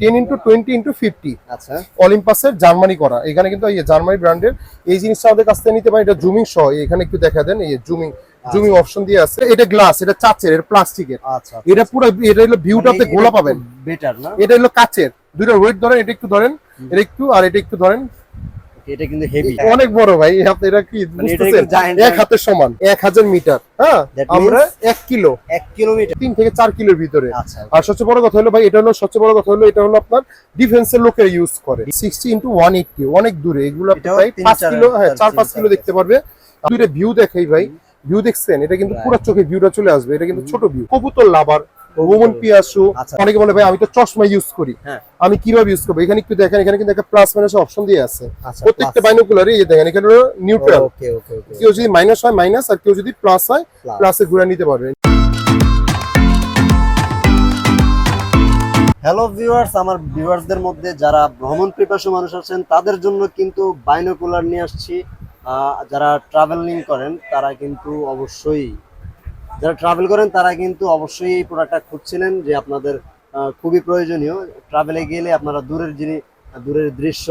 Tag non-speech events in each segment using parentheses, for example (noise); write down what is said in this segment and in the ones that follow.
Ten into twenty into fifty আচ্ছা। অলিম্পাসের Germany করা। এখানে কিন্তু এই জার্মানি ব্র্যান্ডের এই জিনিসটা আমাদের কাছ থেকে নিতে পারেন। এটা জুমিং সহ। এখানে একটু দেখা দেন। এই জুমিং জুমিং অপশন দিয়ে আছে। এটা গ্লাস এটা চাচের এটা প্লাস্টিকের আচ্ছা এটা পুরো এটা হলো ভিউটা আপনি গোলা পাবেন। বেটার না? এটা হলো কাচের। দুইটা ওয়েট ধরেন এটা একটু ধরেন। এটা একটু আর এটা একটু ধরেন। এটা কিন্তু হেভি অনেক বড় ভাই আপনি এটা কি মানে বুঝতেছেন? এক হাতের সমান এক হাজার মিটার হ্যাঁ? আমরা এক কিলো। এক কিলোমিটার। তিন থেকে চার কিলোর ভিতরে। আচ্ছা। আর সবচেয়ে বড় কথা হলো ভাই এটা হলো সবচেয়ে বড় কথা হলো এটা হলো আপনার ডিফেন্সের লোকেরা ইউজ করে। সিক্সটি ইন্টু ওয়ান এইটটি অনেক দূরে। এগুলো প্রায় তিন পাঁচ কিলো হ্যাঁ চার চার পাঁচ তিন কিলো দেখতে পারবে। দুইটা ভিউ দেখাই ভাই। ভিউ দেখছেন? এটা কিন্তু পুরো চোখে ভিউটা চলে আসবে। এটা কিন্তু ছোট ভিউ কবুতর লাভার ওমন পিয়াসু আচ্ছা। অনেকে বলে ভাই আমি তো চশমা ইউজ করি। হ্যাঁ। আমি কীভাবে ইউজ করব? এখানে একটু দেখেন এখানে কিন্তু একটা প্লাস মাইনাস অপশন দিয়ে আছে। আচ্ছা প্রত্যেকটা বাইনোকুলারে এই দেখেন এখানে নিউট্রাল কেউ যদি মাইনাস হয় মাইনাস আর কেউ যদি প্লাস হয়। প্লাসে ঘুরে নিতে পারবে। হ্যালো ভিউয়ার্স আমার ভিউয়ার্সদের মধ্যে যারা ভ্রমণ পিপাসু মানুষ আছেন তাদের জন্য কিন্তু বাইনোকুলার নিয়ে আসছি। যারা ট্রাভেলিং করেন তারা কিন্তু অবশ্যই যারা ট্রাভেল করেন, তারা কিন্তু অবশ্যই এই প্রোডাক্টটা খুঁজছিলেন যে আপনাদের খুবই প্রয়োজনীয়। ট্রাভেলে গেলে আপনারা দূরের জিনিস দূরের দৃশ্য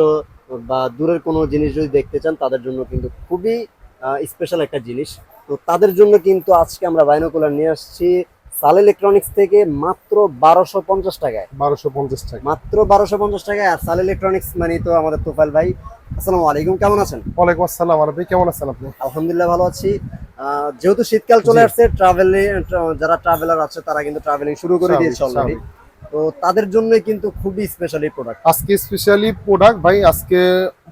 বা দূরের কোনো জিনিস যদি দেখতে চান, তাদের জন্য কিন্তু খুবই স্পেশাল একটা জিনিস। তো তাদের জন্য কিন্তু আজকে আমরা বাইনোকুলার নিয়ে আসছি। সাল ইলেকট্রনিক্স থেকে মাত্র বারোশো পঞ্চাশ টাকায়। বারোশো পঞ্চাশ টাকা। মাত্র বারোশো পঞ্চাশ টাকায় আর সাল ইলেকট্রনিক্স মানে তো আমাদের তোফাইল ভাই। আসসালামু আলাইকুম কেমন আছেন? ওয়ালাইকুম আসসালাম আর আপনি কেমন আছেন আপনি? আলহামদুলিল্লাহ ভালো আছি। যেহেতু শীতকাল চলে আসছে ট্রাভেলে যারা ট্রাভেলার আছে তারা কিন্তু ট্রাভেলিং শুরু করে দিয়েছে অলরেডি তো তাদের জন্য কিন্তু খুবই স্পেশাল প্রোডাক্ট আজকে স্পেশালি প্রোডাক্ট ভাই আজকে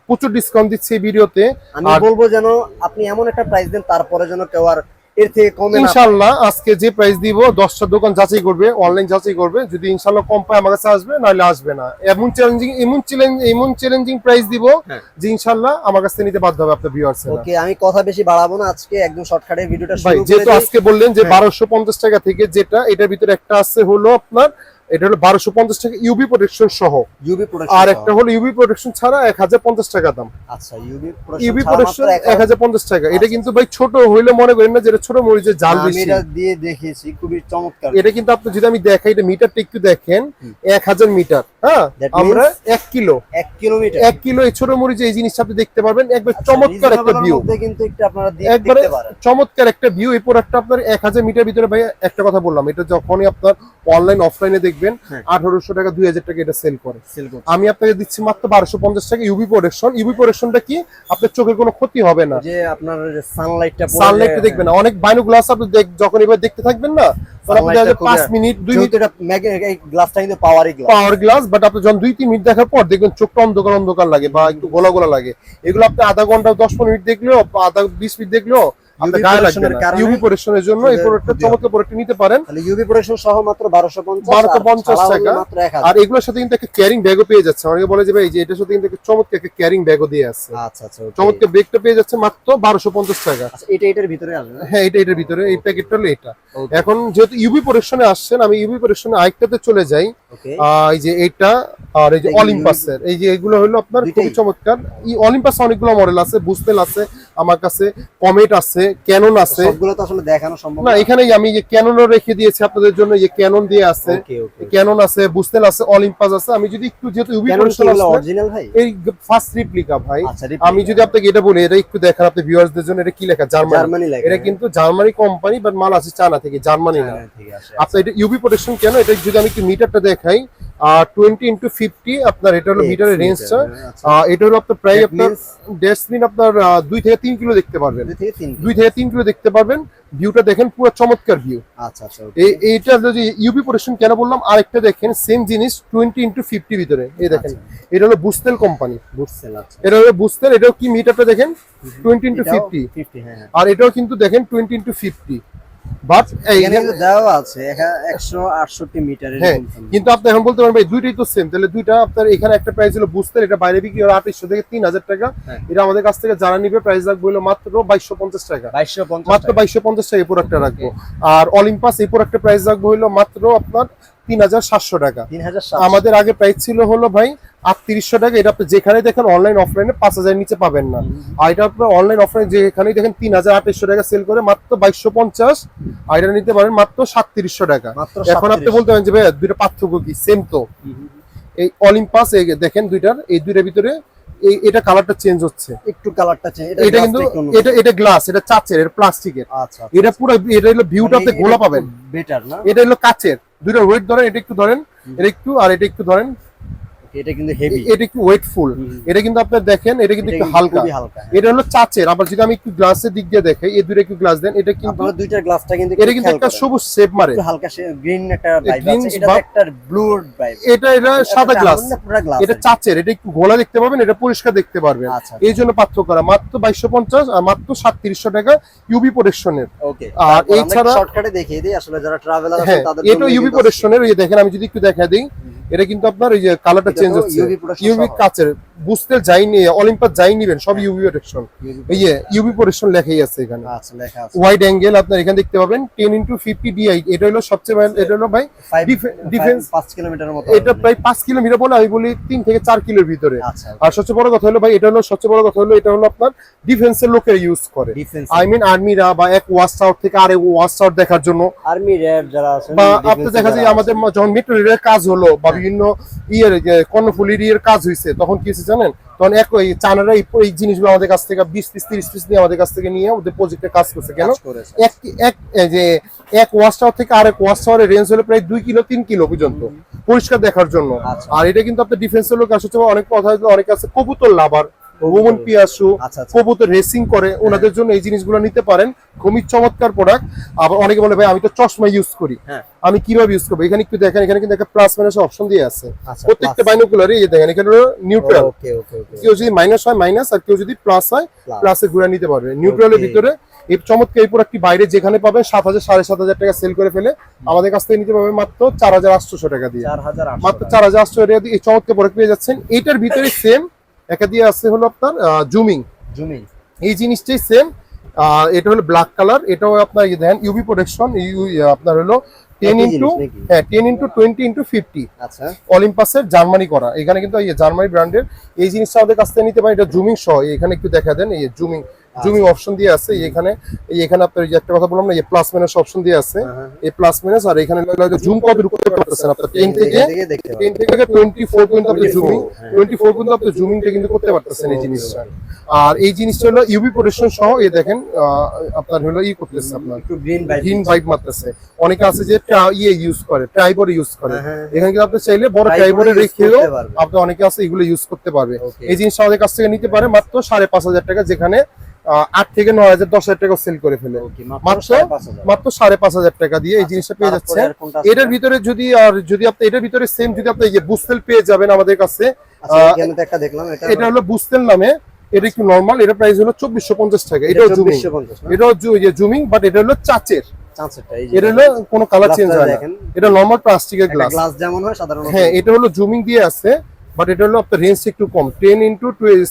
প্রচুর ডিসকাউন্ট দিচ্ছে এই ভিডিওতে। আমি বলব যেন আপনি এমন একটা প্রাইস দেন তারপরে যেন কেউ আর এর থেকে কমে না। ইনশাল্লাহ আজকে যে প্রাইস দিব দশটা দোকান যাচাই করবে অনলাইন যাচাই করবে। যদি ইনশাল্লাহ কম পায় আমার কাছে আসবে নাহলে আসবে না। এমন চ্যালেঞ্জিং এমন চ্যালেঞ্জ এমন চ্যালেঞ্জিং প্রাইস দিব হ্যাঁ। যে ইনশাল্লাহ আমার কাছে নিতে বাধ্য হবে আপনার ভিউয়ার্স ওকে আমি কথা বেশি বাড়াবো না আজকে একদম শর্টকাটে ভিডিওটা শুরু করে যেহেতু আজকে বললেন যে হ্যাঁ। বারোশো পঞ্চাশ টাকা থেকে যেটা এটার ভিতরে একটা আছে হলো আপনার এটা হলো বারোশো পঞ্চাশ টাকা ইউবি প্রোটেকশন সহ। ইউবি আর একটা হলো ইউবি প্রোটেকশন ছাড়া এক হাজার পঞ্চাশ টাকা দাম। আচ্ছা ইউবি ইউবি প্রোটেকশন এক হাজার পঞ্চাশ টাকা। এটা কিন্তু ভাই ছোট হইলে মনে করেন না যে এটা ছোট মরিচের জাল বেশি। এটা দিয়ে দেখিয়েছি খুবই চমৎকার। এটা কিন্তু আপনি যদি আমি দেখাই এটা মিটারটা একটু দেখেন এক হাজার মিটার হ্যাঁ? আমরা এক কিলো। এক কিলোমিটার। এক কিলো এই ছোট মরিচ এই জিনিসটা আপনি দেখতে পারবেন। একবার চমৎকার একটা ভিউ কিন্তু একটু আপনারা একবারে চমৎকার একটা ভিউ এই প্রোডাক্টটা আপনার এক হাজার মিটার ভিতরে ভাই একটা কথা বললাম এটা যখনই আপনার অনলাইন অফলাইনে দেখবেন হ্যাঁ। আঠারোশো টাকা দুই হাজার টাকা এটা সেল করে। আমি আপনাকে দিচ্ছি মাত্র বারোশো পঞ্চাশ টাকা ইউবি প্রোটেকশন ইউবি প্রোটেকশনটা কি? আপনার চোখের কোনো ক্ষতি হবে না। যে আপনার সানলাইটটা সানলাইটে দেখবেন না। অনেক বাইনোগ্লাস আপনি দেখ- যখন এবার দেখতে থাকবেন না তখন আপনি Sunlight টা দেখা যায় খুবই- পাঁচ মিনিট দুই মিনিট যেহেতু এটা ম্যাগ- এই গ্লাসটা কিন্তু পাওয়ারই গ্লাস পাওয়ার গ্লাস বাট আপনি যখন দুই তিন মিনিট দেখার পর দেখবেন চোখটা অন্ধকার অন্ধকার লাগে বা একটু গোলা গোলা লাগে। এগুলো আপনি আধা ঘণ্টা দশ পনেরো মিনিট দেখলেও আধা বিশ মিনিট দেখলেও আপনার গায়ে লাগবে protection এর না। কারণে ইউভি পরিশ্রমের জন্য এই প্রোডাক্টটা চমৎকার প্রোডাক্ট নিতে পারেন। তাহলে ইউবি প্রোটেকশন সহ মাত্র 1250 1250 আর ছাড়া হলে টাকা। আর এগুলোর সাথে কিন্তু একটা ক্যারিং ব্যাগও পেয়ে যাচ্ছে। অনেকে বলে যে ভাই এই যে এটার সাথে কিন্তু একটা চমৎকার একটা ক্যারিং ব্যাগও দিয়ে আছে। আচ্ছা আচ্ছা চমৎকার ব্যাগটা পেয়ে যাচ্ছে মাত্র বারোশো পঞ্চাশ টাকা। আচ্ছা এটা এটার ভিতরে আসবে হ্যাঁ এটা এটার ভিতরে। এই প্যাকেটটা হলো এটা। এখন যেহেতু ইউভি আসছেন আমি ইউভি আরেকটাতে চলে যাই। এই যে এটা আর এই যে অলিম্পাসের এই যে এগুলো হলো আপনার খুবই চমৎকার। এই অলিম্পাস অনেকগুলো মডেল আছে বুস্টেল আছে আমার কাছে কমেট আছে। ক্যানন আছে। সবগুলো তো আসলে দেখানো সম্ভব না এখানে আমি যে ক্যাননও রেখে দিয়েছি আপনাদের জন্য যে ক্যানন দিয়ে আছে ক্যানন আছে আছে অলিম্পাস আছে। আমি যদি একটু যেহেতু ইউভি কেন আছে অরিজিনাল ভাই? এই ফার্স্ট রিপ্লিকা ভাই। আচ্ছা আমি যদি আপনাকে এটা বলি এটা একটু দেখান আপনি ভিউয়ার্সদের জন্য এটা কি লেখা? জার্মানি এটা কিন্তু জার্মানি কোম্পানি বাট মাল আছে চায়না থেকে জার্মানি না। ঠিক আপনার এটা ইউভি প্রোটেকশন কেন? এটা যদি আমি একটু মিটারটা দেখাই টোয়েন্টি ইন্টু ফিফটি আপনার এটা হলো মিটারের রেঞ্জটা এটা হলো আপনার প্রায় আপনার ডেস্টবিন আপনার দুই থেকে তিন কিলো দেখতে পারবেন। দুই থেকে তিন কিলো। দেখতে পারবেন। ভিউটা দেখেন পুরো চমৎকার ভিউ আচ্ছা আচ্ছা এইটা যদি ইউবি প্রোটেকশন কেন বললাম আরেকটা দেখেন সেম জিনিস টোয়েন্টি ইন্টু ফিফটি ভিতরে। এই দেখেন এটা হলো বুস্তেল কোম্পানি আচ্ছা। এটা হলো বুস্তেল এটাও কি মিটারটা দেখেন? টোয়েন্টি ইন্টু ফিফটি 50 আর এটাও কিন্তু দেখেন টোয়েন্টি ইন্টু ফিফটি বাট এখানে দেওয়া আছে 168 মিটারের হ্যাঁ, কিন্তু আপনি এখন বলতে পারেন ভাই দুইটাই তো সেম তাহলে দুইটা আপনার এখানে একটা প্রাইস হলো বুঝতে এটা বাইরে বিক্রি হয় 2800 থেকে তিন হাজার টাকা। হ্যাঁ। এটা আমাদের কাছ থেকে যারা নিবে প্রাইস রাখব হলো মাত্র বাইশশো পঞ্চাশ টাকা। 2250 মাত্র বাইশশো পঞ্চাশ টাকা এই প্রোডাক্টটা রাখব। আর অলিম্পাস এই প্রোডাক্টের প্রাইস রাখব হলো মাত্র আপনার তিন হাজার সাতশো টাকা। আমাদের আগে প্রাইস ছিল হলো ভাই আটত্রিশশো টাকা। এটা আপনি যেখানে দেখেন অনলাইন অফলাইনে পাঁচ হাজার নিচে পাবেন না। আর এটা আপনার অনলাইন অফলাইন যেখানেই দেখেন তিন হাজার আঠাইশশো টাকা সেল করে মাত্র বাইশশো পঞ্চাশ। আর এটা নিতে পারেন মাত্র সাতত্রিশশো টাকা। এখন আপনি বলতে পারেন যে ভাই দুইটা পার্থক্য কি? সেম তো। এই অলিম্পাস দেখেন দুইটার এই দুইটার ভিতরে এই এটা কালারটা চেঞ্জ হচ্ছে। একটু কালারটা চেঞ্জ এটা কিন্তু এটা এটা গ্লাস এটা চাচের এটা প্লাস্টিকের আচ্ছা এটা পুরো এটা হলো ভিউটা আপনি গোলা পাবেন। বেটার না? এটা হলো কাচের। দুইটা ওয়েট ধরেন এটা একটু ধরেন এটা একটু আর এটা একটু ধরেন। এটা কিন্তু হেভি এটা একটু ওয়েটফুল এটা কিন্তু আপনি দেখেন এটা কিন্তু একটু হালকা। হ্যাঁ। এটা হলো চাচের। আবার যদি আমি একটু গ্লাসের দিক দিয়ে দেখাই এই দুটো একটু গ্লাস দেন এটা কিন্তু দুইটার গ্লাসটা কিন্তু এটা কিন্তু একটা সবুজ শেপ মারে। একটু হালকা গ্রিন একটা ভাইব আছে। এটা একটা ব্লু ভাইব এটা এটা সাদা গ্লাস এটা চাচের। এটা একটু গোলা দেখতে পাবেন এটা পরিষ্কার দেখতে পারবেন। আচ্ছা এই জন্য পার্থক্য করা। মাত্র বাইশশো পঞ্চাশ আর মাত্র সাতত্রিশশো টাকা ইউবি প্রোটেকশনের ওকে আর এছাড়া শর্টকাটে দেখিয়ে দিই আসলে যারা ট্রাভেলার আছে হ্যাঁ তাদের এটা ইউবি প্রোটেকশনের ওই দেখেন আমি যদি একটু দেখা দিই। এটা কিন্তু আপনার ওই যে কালারটা চেঞ্জ হচ্ছে। ইউবি কাচের বুঝতে যাইনি অলিম্পাস যাই নিবেন সব ইউবি প্রোটেকশন এই যে ইউবি প্রোটেকশন লেখাই আছে এখানে। আচ্ছা লেখা আছে। ওয়াইড অ্যাঙ্গেল আপনার এখানে দেখতে পাবেন টেন ইন্টু ফিফটি ডিআই এটা হলো সবচেয়ে ভালো- এটা হলো ভাই 5 ডিফে- defense- 5 কিলোমিটারের মতো এটা প্রায় পাঁচ কিলোমিটার বলে আমি বলি তিন থেকে চার কিলোর ভিতরে। আচ্ছা। আর সবচেয়ে বড় কথা হলো ভাই এটা হলো সবচেয়ে বড় কথা হলো এটা হলো আপনার ডিফেন্সের লোকের ইউজ করে। ডিফেন্স আই মিন আর্মিরা বা এক ওয়াচ আউট থেকে আরেক ওয়াচ আউট দেখার জন্য। আর্মি রেড যারা আছে বা আপনি দেখা যায় আমাদের যখন মেট্রো রেলের কাজ হলো বা বিভিন্ন ইয়ের কর্ণফুলির ইয়ের কাজ হয়েছে তখন কি হয়েছে জানেন? তখন এক ওই চানারা এই জিনিসগুলো আমাদের কাছ থেকে বিশ পিস তিরিশ পিস নিয়ে আমাদের কাছ থেকে নিয়ে ওদের প্রজেক্টে কাজ করছে। কেন? এক এক যে এক ওয়াশ টাওয়ার থেকে আরেক ওয়াশ টাওয়ারের রেঞ্জ হলো প্রায় দুই কিলো তিন কিলো পর্যন্ত পরিষ্কার দেখার জন্য। আচ্ছা। আর এটা কিন্তু আপনার ডিফেন্সের লোক আসছে অনেক কথা অনেক আছে কবুতর লাভার ওমন পিয়াসু আচ্ছা আচ্ছা। কবুতর রেসিং করে ওনাদের জন্য এই জিনিসগুলো নিতে পারেন। খুবই চমৎকার প্রোডাক্ট আবার অনেকে বলে ভাই আমি তো চশমা ইউজ করি। হ্যাঁ। আমি কীভাবে ইউজ করব? এখানে একটু দেখেন এখানে কিন্তু একটা প্লাস মাইনাস অপশন দিয়ে আছে। আচ্ছা প্রত্যেকটা বাইনোকুলারই এই দেখেন এখানে নিউট্রাল ওকে ওকে ওকে কেউ যদি মাইনাস হয় মাইনাস আর কেউ যদি প্লাস হয়। প্লাসে ঘুরে নিতে পারবে। নিউট্রালের ভিতরে এই চমৎকার এই প্রোডাক্টটি বাইরে যেখানে পাবেন সাত হাজার সাড়ে সাত হাজার টাকা সেল করে ফেলে আমাদের কাছ থেকে নিতে পারবে মাত্র চার হাজার আটশোশো টাকা দিয়ে। 4800 মাত্র চার হাজার আটশো টাকা দিয়ে এই চমৎকার প্রোডাক্ট পেয়ে যাচ্ছেন। এটার ভিতরে (coughs) সেম একা দিয়ে আছে হলো আপনার জুমিং। জুমিং। এই জিনিসটাই সেম এটা হলো ব্ল্যাক কালার এটাও আপনার দেন দেখেন ইউভি প্রোটেকশন আপনার হলো টেন ইন্টু হ্যাঁ ten into twenty into fifty আচ্ছা। অলিম্পাসের জার্মানি করা। এখানে কিন্তু জার্মানি ব্র্যান্ডের এই জিনিসটা আমাদের কাছ থেকে নিতে পারেন এটা জুমিং সহ। এখানে একটু দেখা দেন এই জুমিং। জুমিং অপশন দিয়ে আছে এখানে এই এখানে আপনার যে একটা কথা বললাম না এই প্লাস মাইনাস অপশন দিয়ে আছে হ্যাঁ, এই প্লাস মাইনাস আর এখানে জুম কত করতে পারতেছেন আপনার টেন থেকে এখান থেকে দেখতে টেন পাবেন থেকে টোয়েন্টি ফোর পর্যন্ত আপনি জুমিং হ্যাঁ। টোয়েন্টি ফোর পর্যন্ত আপনি জুমিংটা কিন্তু করতে পারতেছেন এই জিনিসটা। আর এই জিনিসটা হলো ইউবি প্রোটেকশন সহ এই দেখেন আপনার হলো ই করতেছে আপনার। একটু গ্রিন ভাইব গ্রিন বাইক মারতেছে। অনেকে আছে যে ইয়ে ইউজ করে ট্রাইবর ইউজ করে। হ্যাঁ, হ্যাঁ। এখানে কিন্তু আপনি চাইলে বড় ট্রাইবরে রেখেও আপনি অনেকে আছে এগুলো ইউজ করতে পারবে। এই জিনিসটা আমাদের কাছ থেকে নিতে পারে মাত্র সাড়ে পাঁচ হাজার টাকা যেখানে আট থেকে নয় হাজার দশ হাজার টাকা সেল করে ফেলে। মাত্র মাত্র সাড়ে পাঁচ হাজার। টাকা দিয়ে এই জিনিসটা পেয়ে যাচ্ছে? এটার ভিতরে যদি আর যদি আপনি এটার ভিতরে সেম যদি আপনি বুস্টেল পেয়ে যাবেন আমাদের কাছে আচ্ছা এটা হলো বুস্টেল নামে এটা একটু নর্মাল এটা প্রাইস হলো চব্বিশশো পঞ্চাশ টাকা। এটাও জুমিং এটাও জুমিং বাট এটা হলো চাচের। এটা হলো কোনো কালার চেঞ্জ হয় না। এটা নর্মাল প্লাস্টিকের গ্লাস গ্লাস যেমন হয় সাধারণত হ্যাঁ এটা হলো জুমিং দিয়ে আছে। বাট এটা হলো আপনার রেঞ্জ একটু কম ten into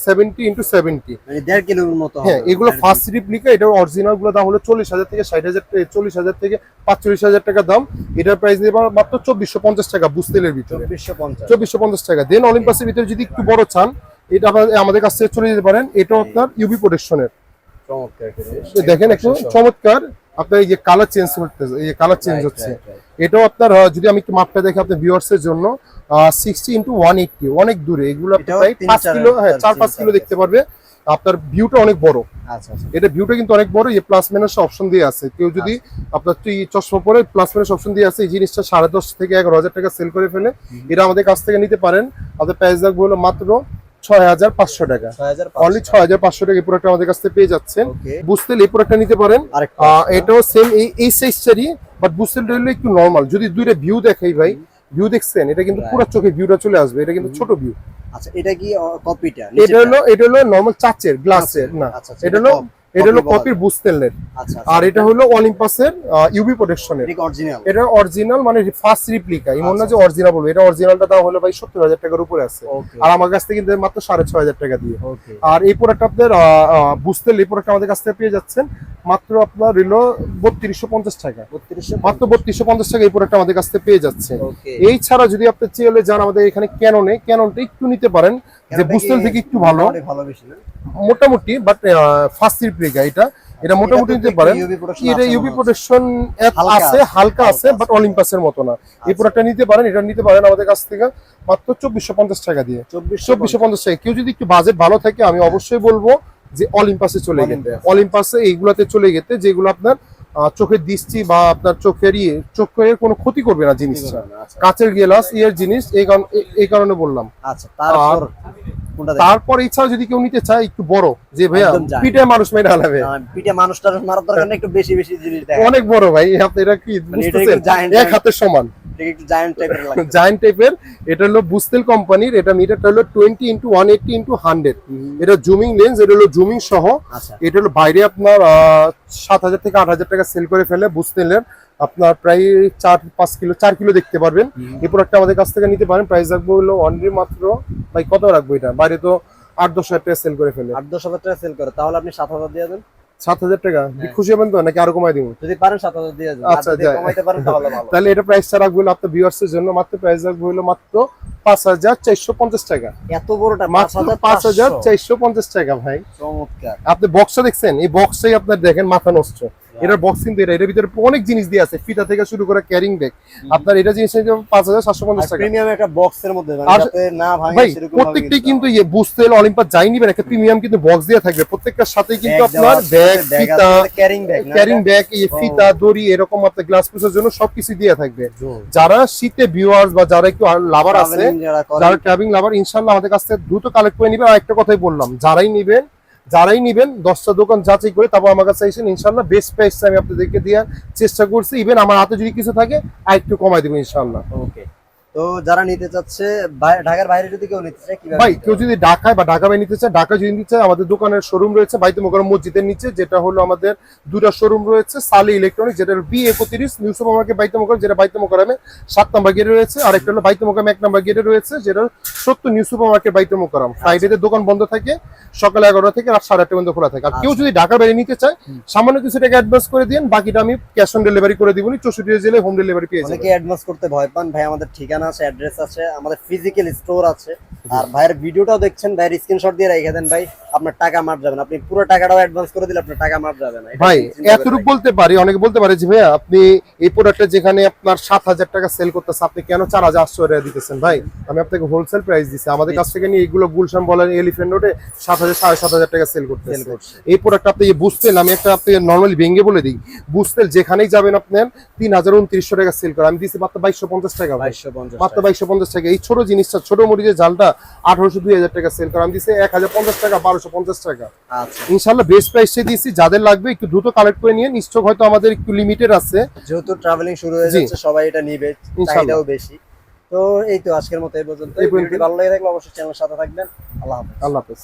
seventy into seventy দেড় কিলোর মতো হ্যাঁ এগুলো ফার্স্ট রিপ্লিকা এটার অরিজিনালগুলো দাম হলো চল্লিশ হাজার থেকে ষাট হাজার চল্লিশ হাজার থেকে পাঁচচল্লিশ হাজার টাকা দাম। এটার প্রাইস নেবে মাত্র চব্বিশশো পঞ্চাশ টাকা বুস্তেলের ভিতরে। চব্বিশশো পঞ্চাশ। টাকা। দেন অলিম্পাসের ভিতরে যদি একটু বড় চান এটা আপনার- আমাদের কাছ থেকে চলে যেতে পারেন। এটাও আপনার ইউবি প্রোটেকশনের দেখেন একটু চমৎকার। আপনার এই যে কালার চেঞ্জ করতেছে এই কালার চেঞ্জ হচ্ছে. এটাও আপনার যদি আমি একটু মাপটা দেখি আপনার ভিউয়ার্স এর জন্য সিক্সটি ইন্টু ওয়ান এইটটি অনেক দূরে এগুলো প্রায় পাঁচ কিলো হ্যাঁ চার পাঁচ কিলো দেখতে পারবে। আপনার ভিউটা অনেক বড়। আচ্ছা আচ্ছা। এটা ভিউটা কিন্তু অনেক বড় এই প্লাস মাইনাস অপশন দিয়ে আছে। কেউ যদি আপনার তুই চশমা পরে প্লাস মাইনাস অপশন দিয়ে আছে এই জিনিসটা সাড়ে দশ থেকে এগারো হাজার টাকা সেল করে ফেলে। এটা আমাদের কাছ থেকে নিতে পারেন। আপনার প্রাইস রাখব হলো মাত্র ছয় হাজার পাঁচশো টাকা। 6500 অনলি ছয় হাজার পাঁচশো টাকা এই প্রোডাক্ট আমাদের কাছ থেকে পেয়ে যাচ্ছেন। বুঝতে এই প্রোডাক্টটা নিতে পারেন? এটাও সেম এই এই সাইজটারই বাট বুস্টেলটা হলো একটু নর্মাল যদি দুইটা ভিউ দেখাই ভাই ভিউ দেখছেন এটা কিন্তু. পুরো চোখে ভিউটা চলে আসবে এটা কিন্তু ছোট ভিউ আচ্ছা এটা কি কপিটা এটা হলো এটা হলো নর্মাল চাচের গ্লাসের না। আচ্ছা, আচ্ছা, এটা হলো এটা হলো কপির বুস্টেলের আচ্ছা আর এটা হলো অলিম্পাসের ইউবি প্রোটেকশনের এটা অরিজিনাল মানে ফার্স্ট রিপ্লিকা এমন না যে অরিজিনাল বলব। এটা অরিজিনালটা দাম হলো ভাই সত্তর হাজার টাকার উপরে আছে। আর আমার কাছ থেকে কিন্তু মাত্র সাড়ে ছয় হাজার টাকা দিয়ে। আর এই প্রোডাক্ট আপনার বুঝতে এই প্রোডাক্ট আমাদের কাছ থেকে পেয়ে যাচ্ছেন। মাত্র আপনার হলো বত্রিশশো পঞ্চাশ টাকা। 3200 মাত্র বত্রিশশো পঞ্চাশ টাকা এই প্রোডাক্ট আমাদের কাছ থেকে পেয়ে যাচ্ছে এই ছাড়া যদি আপনি চেয়ে যান আমাদের এখানে ক্যাননে ক্যাননটা একটু নিতে পারেন। যে থেকে একটু ভালো। ভালো বেশি মোটামুটি বাট ফার্স্ট এটা। এটা মোটামুটি নিতে পারেন। এটা ইউভি প্রোটেকশন আছে হালকা আছে বাট অলিম্পাসের মতো না। এই আচ্ছা। প্রোডাক্টটা নিতে পারেন এটা নিতে পারেন আমাদের কাছ থেকে মাত্র চব্বিশশো পঞ্চাশ টাকা দিয়ে। চব্বিশশো পঞ্চাশ। টাকা। কেউ যদি একটু বাজেট ভালো থাকে আমি অবশ্যই বলব যে অলিম্পাসে চলে গেতে Olympus। অলিম্পাসে এইগুলাতে চলে গেতে যেগুলো আপনার চোখের দৃষ্টি বা আপনার চোখের ইয়ে চোখের কোনো ক্ষতি করবে না জিনিসটা। আচ্ছা। কাঁচের গেলাস ইয়ের জিনিস এই কারণ এই- এই কারণে বললাম। আচ্ছা তারপর ইচ্ছা যদি কেউ নিতে চায় একটু বড়। যে ভাইয়া পিঠে মানুষ মেরে হালাবে পিঠে মানুষটার মারার দরকার একটু বেশি বেশি জিনিস দেখা অনেক বড় ভাই আপনি এটা কি মানে এক হাতের সমান। এটা জায়ান্ট টাইপের হলো বুস্তেল কোম্পানির এটা মিটারটা হলো twenty into one into hundred এটা জুমিং লেন্স এটা হলো জুমিং সহ। আচ্ছা। এটা হলো বাইরে আপনার সাত হাজার থেকে আট হাজার টাকা সেল করে ফেলে বুস্তেলের আপনার প্রায় চার পাঁচ কিলো চার কিলো দেখতে পারবেন। এই প্রোডাক্টটা আমাদের কাছ থেকে নিতে পারেন। প্রাইস রাখব হলো অনলি মাত্র ভাই কত রাখব এটা? বাইরে তো আট দশ হাজার টাকা সেল করে ফেলে। আট দশ হাজার টাকা সেল করে। তাহলে আপনি সাত হাজার দিয়ে দেন। সাত হাজার টাকা? খুশি হবেন তো? নাকি আরও কমাই দিব? যদি পারেন সাত হাজার দিয়ে দেন। আচ্ছা, যাই। তাহলে এটা প্রাইসটা রাখব হলো আপনার ভিউয়ার্সের জন্য। মাত্র প্রাইস রাখব হলো মাত্র পাঁচ হাজার চারশো পঞ্চাশ টাকা। এত বড়টা পাঁচ হাজার পাঁচ হাজার চারশো পঞ্চাশ টাকা ভাই। চমৎকার। আপনি বক্সটা দেখছেন? এই বক্সটাই আপনার দেখেন মাথা নষ্ট। এটার বক্স কিন্তু এটা এটার ভিতরে অনেক জিনিস দিয়ে আছে। ফিতা থেকে শুরু করে ক্যারিং ব্যাগ আপনার এটা জিনিস পাঁচ হাজার সাতশো পঞ্চাশ টাকা। প্রিমিয়াম একটা বক্সের মধ্যে মানে না ভাই সেরকম প্রত্যেকটাই কিন্তু ইয়ে বুঝতে অলিম্পাস যাই নিবেন একটা প্রিমিয়াম কিন্তু বক্স দিয়ে থাকবে। প্রত্যেকটার সাথে কিন্তু আপনার ব্যাগ ফিতা ক্যারিং ব্যাগ ক্যারিং ব্যাগ এই ফিতা দড়ি এরকম আপনার গ্লাস পিসের জন্য সবকিছু দিয়ে থাকবে। যারা শীতে ভিউয়ার্স বা যারা একটু লাভার আছে যারা করে। যারা ট্রাভিং লাভার ইনশাল্লাহ আমাদের কাছ থেকে দ্রুত কালেক্ট করে নিবেন আর একটা কথাই বললাম যারাই নিবেন যারাই নিবেন, দশটা দোকান যাচাই করে তারপর আমার কাছে এসেন ইনশাল্লাহ বেস্ট প্রাইসটা আমি আপনাদেরকে দেওয়ার চেষ্টা করছি। ইভেন আমার হাতে যদি কিছু থাকে, আর একটু কমাই দেবো ইনশাল্লাহ। ওকে তো যারা নিতে চাচ্ছে ঢাকার বাইরে যদি কেউ নিতে চায় কীভাবে ভাই কেউ যদি ঢাকায় বা ঢাকা বাই নিতে চায় ঢাকা যদি নিতে চায় আমাদের দোকানের শোরুম রয়েছে বাইতে মোকারম মসজিদের নিচে যেটা হলো আমাদের দুটা শোরুম রয়েছে সালি ইলেকট্রনিক যেটা বি একত্রিশ নিউ সুপার মার্কেট বাইতে মোকারম যেটা বাইতে মোকারমে সাত নম্বর গেটে রয়েছে আর একটা হলো বাইতে মোকারম এক নম্বর গেটে রয়েছে যেটা সত্য নিউ সুপার মার্কেট বাইতে মোকারম ফ্রাইডেতে দোকান বন্ধ থাকে সকাল এগারোটা থেকে রাত সাড়ে আটটা পর্যন্ত খোলা থাকে। আর কেউ যদি ঢাকার বাইরে নিতে চায় সামান্য কিছু টাকা অ্যাডভান্স করে দিন বাকিটা আমি ক্যাশ অন ডেলিভারি করে দিব চৌষট্টি জেলে হোম ডেলিভারি পেয়ে যাবেন অনেকে অ্যাডভান্স করতে ভয় পান ভাই আমাদের ঠিকানা আছে অ্যাড্রেস আছে আমাদের ফিজিক্যাল স্টোর আছে। আর ভাইয়ের ভিডিওটাও দেখছেন ভাইয়ের স্ক্রিনশট দিয়ে রেখে দেন ভাই আপনার টাকা মার যাবেন আপনি পুরো টাকাটাও অ্যাডভান্স করে দিলে আপনার টাকা মার যাবে না। ভাই এতটুকু বলতে পারি অনেকে বলতে পারে যে ভাইয়া আপনি এই প্রোডাক্টটা যেখানে আপনার সাত হাজার টাকা সেল করতেছে আপনি কেন চার হাজার আটশো টাকা দিতেছেন? ভাই আমি আপনাকে হোলসেল প্রাইস দিচ্ছি আমাদের কাছ থেকে নিয়ে এইগুলো গুলশান বলেন এলিফেন্ট রোডে সাত হাজার সাড়ে সাত হাজার টাকা সেল করছে। এই প্রোডাক্ট আপনি বুঝতেন আমি একটা আপনি নর্মালি ভেঙে বলে দিই বুঝতেন যেখানেই যাবেন আপনার তিন হাজার উনত্রিশশো টাকা সেল করে। আমি দিচ্ছি মাত্র বাইশশো পঞ্চাশ টাকা ভাই। 2250 মাত্র। বাইশশো পঞ্চাশ টাকা। এই ছোট জিনিসটা ছোট মরিচের জালটা আঠারোশো দুই হাজার টাকা সেল করে। আমি দিচ্ছি এক হাজার পঞ্চাশ টাকা বারোশো পঞ্চাশ টাকা। ইনশাল্লাহ বেস্ট প্রাইসে দিয়েছি। যাদের লাগবে একটু দ্রুত কালেক্ট করে নিয়ে স্টক হয়তো আমাদের একটু লিমিটেড আছে। যেহেতু ট্রাভেলিং শুরু হয়ে। যাচ্ছে সবাই এটা নিবে। চাহিদাও বেশি। তো এই তো আজকের মতো এই পর্যন্ত এই পর্যন্ত। ভালো লেগে থাকলে অবশ্যই চ্যানেলের সাথে থাকবেন। আল্লাহ হাফেজ। আল্লাহ হাফেজ।